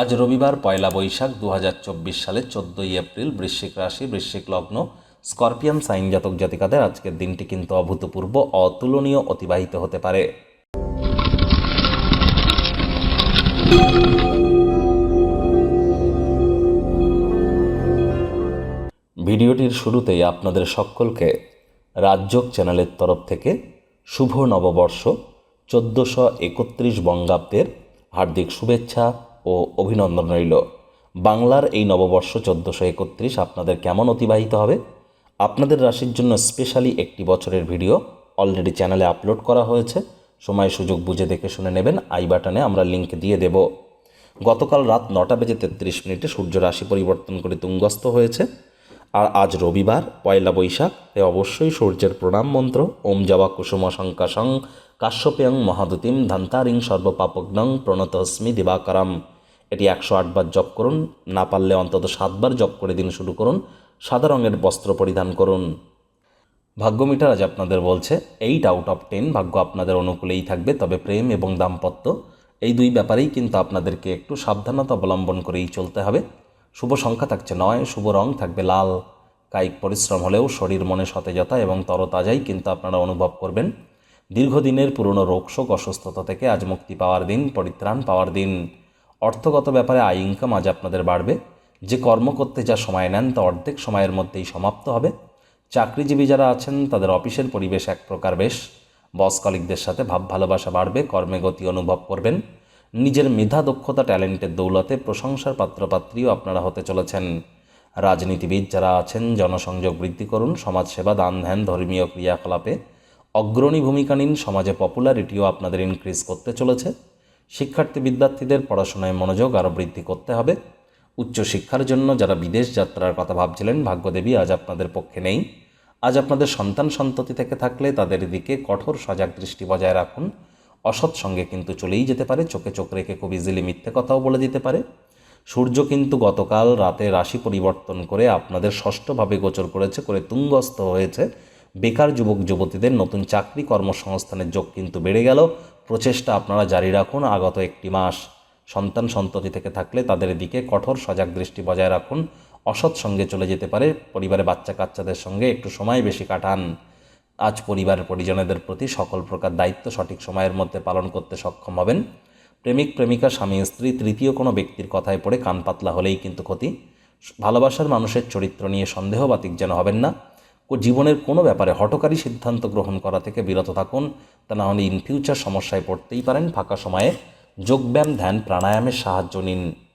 আজ রবিবার পয়লা বৈশাখ দু হাজার চব্বিশ সালের চোদ্দোই এপ্রিল বৃশ্চিক রাশি, বৃশ্চিক লগ্ন স্করপিয়ান সাইন জাতক জাতিকাদের আজকের দিনটি কিন্তু অভূতপূর্ব, অতুলনীয়, অতিবাহিত হতে পারে। ভিডিওটির শুরুতেই আপনাদের সকলকে রাজ্যক চ্যানেলের তরফ থেকে শুভ নববর্ষ, চোদ্দোশো একত্রিশ বঙ্গাব্দের হার্দিক শুভেচ্ছা ও অভিনন্দন রইল। বাংলার এই নববর্ষ চোদ্দোশো একত্রিশ আপনাদের কেমন অতিবাহিত হবে? আপনাদের রাশির জন্য স্পেশালি একটি বছরের ভিডিও অলরেডি চ্যানেলে আপলোড করা হয়েছে। সময় সুযোগ বুঝে দেখে শুনে নেবেন। আই বাটনে আমরা লিঙ্ক দিয়ে দেব। গতকাল রাত নটা বেজে তেত্রিশ মিনিটে সূর্য রাশি পরিবর্তন করে তুঙ্গস্থ হয়েছে। আর আজ রবিবার, পয়লা বৈশাখ, তাই অবশ্যই সূর্যের প্রণাম মন্ত্র। ওম জবা কুসুম শঙ্কাশং, কাশ্যপেয়ং মহাদুতিম, ধান্তারিং সর্বপাপগ্নং প্রণতস্মি দিবাকরাম। এটি একশো আটবার জপ করুন, না পারলে অন্তত সাতবার জপ করে দিন শুরু করুন, সাদা রঙের বস্ত্র পরিধান করুন। ভাগ্য মিটার আজ আপনাদের বলছে এইট আউট অফ টেন ভাগ্য আপনাদের অনুকূলেই থাকবে, তবে প্রেম এবং দাম্পত্য, এই দুই ব্যাপারেই কিন্তু আপনাদেরকে একটু সাবধানতা অবলম্বন করেই চলতে হবে। শুভ সংখ্যা থাকছে নয়, শুভ রং থাকবে লাল। কায়িক পরিশ্রম হলেও শরীর মনে সতেজতা এবং তরতাজাই কিন্তু আপনারা অনুভব করবেন। দীর্ঘদিনের পুরনো রোগশোক অসুস্থতা থেকে আজ মুক্তি পাওয়ার দিন, পরিত্রাণ পাওয়ার দিন। অর্থগত ব্যাপারে আয় ইনকাম আজ আপনাদের বাড়বে। যে কর্ম করতে যা সময় নেন তা অর্ধেক সময়ের মধ্যেই সমাপ্ত হবে। চাকরিজীবী যারা আছেন, তাদের অফিসের পরিবেশ এক প্রকার বেশ। বস কলিকদের সাথে ভাব ভালোবাসা বাড়বে, কর্মে গতি অনুভব করবেন। নিজের মেধা, দক্ষতা, ট্যালেন্টের দৌলতে প্রশংসার পাত্রপাত্রীও আপনারা হতে চলেছেন। রাজনীতিবিদ যারা আছেন, জনসংযোগ বৃদ্ধি করুন, সমাজসেবা, দান ধ্যান, ধর্মীয় ক্রিয়াকলাপে অগ্রণী ভূমিকা নিন। সমাজে পপুলারিটিও আপনাদের ইনক্রিজ করতে চলেছে। শিক্ষার্থী বিদ্যার্থীদের পড়াশোনায় মনোযোগ আরও বৃদ্ধি করতে হবে। উচ্চশিক্ষার জন্য যারা বিদেশ যাত্রার কথা ভাবছিলেন, ভাগ্যদেবী আজ আপনাদের পক্ষে নেই। আজ আপনাদের সন্তান সন্ততি থেকে থাকলে তাদের দিকে কঠোর সজাগ দৃষ্টি বজায় রাখুন। অসৎ সঙ্গে কিন্তু চলেই যেতে পারে, চোখে চোখ রেখে খুব ইজিলি মিথ্যে কথাও বলে দিতে পারে। সূর্য কিন্তু গতকাল রাতে রাশি পরিবর্তন করে আপনাদের ষষ্ঠভাবে গোচর করেছে, করে তুঙ্গস্থ হয়েছে। বেকার যুবক যুবতীদের নতুন চাকরি কর্মসংস্থানের যোগ কিন্তু বেড়ে গেল। প্রচেষ্টা আপনারা জারি রাখুন। আগত একটি মাস সন্তান সন্ততি থেকে থাকলে তাদের দিকে কঠোর সজাগ দৃষ্টি বজায় রাখুন। অসৎ সঙ্গে চলে যেতে পারে। পরিবারে বাচ্চা কাচ্চাদের সঙ্গে একটু সময় বেশি কাটান। আজ পরিবারের পরিজনেদের প্রতি সকল প্রকার দায়িত্ব সঠিক সময়ের মধ্যে পালন করতে সক্ষম হবেন। প্রেমিক, প্রেমিকা, স্বামী, স্ত্রী, তৃতীয় কোনো ব্যক্তির কথায় পড়ে কান পাতলা হলেই কিন্তু ক্ষতি। ভালোবাসার মানুষের চরিত্র নিয়ে সন্দেহবাতিক যেন হবেন না। জীবনের কোনো ব্যাপারে হটকারী সিদ্ধান্ত গ্রহণ করা থেকে বিরত থাকুন, তা না হলে ইন ফিউচার সমস্যায় পড়তেই পারেন। ফাঁকা সময়ে যোগব্যায়াম, ধ্যান, প্রাণায়ামের সাহায্য নিন।